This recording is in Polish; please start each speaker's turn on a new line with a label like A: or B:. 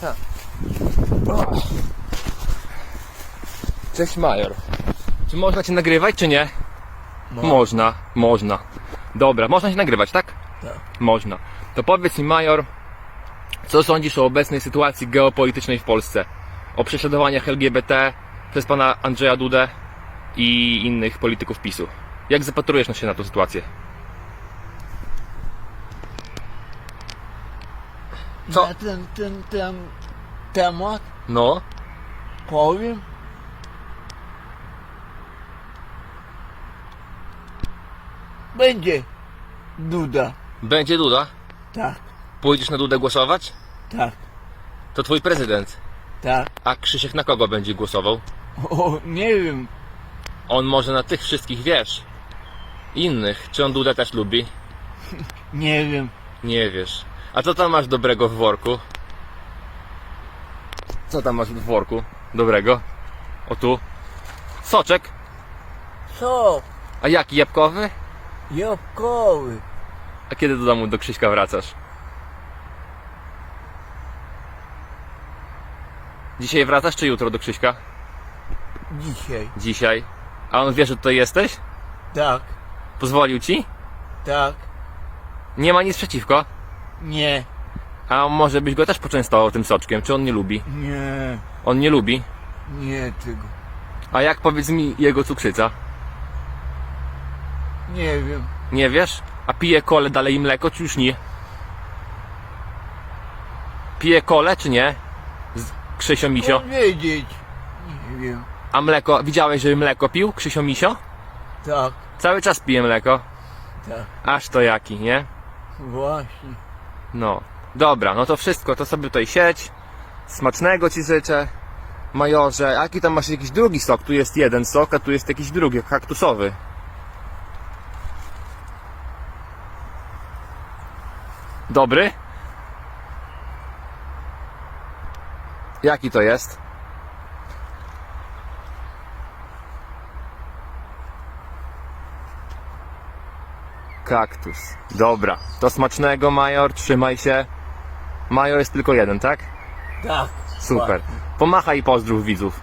A: Tak. Cześć Major. Czy można cię nagrywać, czy nie? Można, można. Dobra, można się nagrywać, tak?
B: Tak.
A: Można. To powiedz mi, Major, co sądzisz o obecnej sytuacji geopolitycznej w Polsce? O prześladowaniach LGBT przez pana Andrzeja Dudę i innych polityków PiSu. Jak zapatrujesz się na tę sytuację? Co?
B: Na ten, ten, ten temat
A: No,
B: powiem, będzie Duda.
A: będzie Duda.
B: Tak,
A: Pójdziesz na Dudę głosować?
B: tak,
A: To twój prezydent.
B: tak.
A: A Krzysiek na kogo będzie głosował?
B: O, nie wiem,
A: On może na tych wszystkich wiesz. Innych. Czy on Dudę też lubi?
B: nie wiem.
A: Nie wiesz. A co tam masz dobrego w worku? Co tam masz w worku dobrego? O tu. Soczek.
B: Co?
A: A jaki jabłkowy?
B: Jabłkowy.
A: A kiedy do domu do Krzyśka wracasz? Dzisiaj wracasz czy jutro do Krzyśka?
B: Dzisiaj.
A: Dzisiaj. A on wie, że tutaj jesteś?
B: Tak,
A: Pozwolił ci?
B: tak,
A: Nie ma nic przeciwko.
B: Nie,
A: A może byś go też poczęstował tym soczkiem? Czy on nie lubi?
B: nie,
A: On nie lubi.
B: nie tego.
A: A jak powiedz mi jego cukrzyca?
B: Nie wiem.
A: Nie wiesz? A pije kole dalej i mleko, czy już nie? Pije kole, czy nie? Z Krzysio Misio.
B: Powiedzieć. Nie wiem.
A: A mleko, widziałeś, żeby mleko pił? Krzysio Misio?
B: Tak,
A: Cały czas pije mleko.
B: tak,
A: Aż to jaki, nie?
B: właśnie.
A: No. Dobra, no to wszystko, to sobie tutaj siedź. Smacznego ci życzę. Majorze, jaki tam masz jakiś drugi sok? Tu jest jeden sok, a tu jest jakiś drugi, kaktusowy. Dobry? Jaki to jest? Kaktus. Dobra. To smacznego, Major. Trzymaj się. Major jest tylko jeden, tak?
B: Tak.
A: Super. Pomachaj i pozdrów widzów.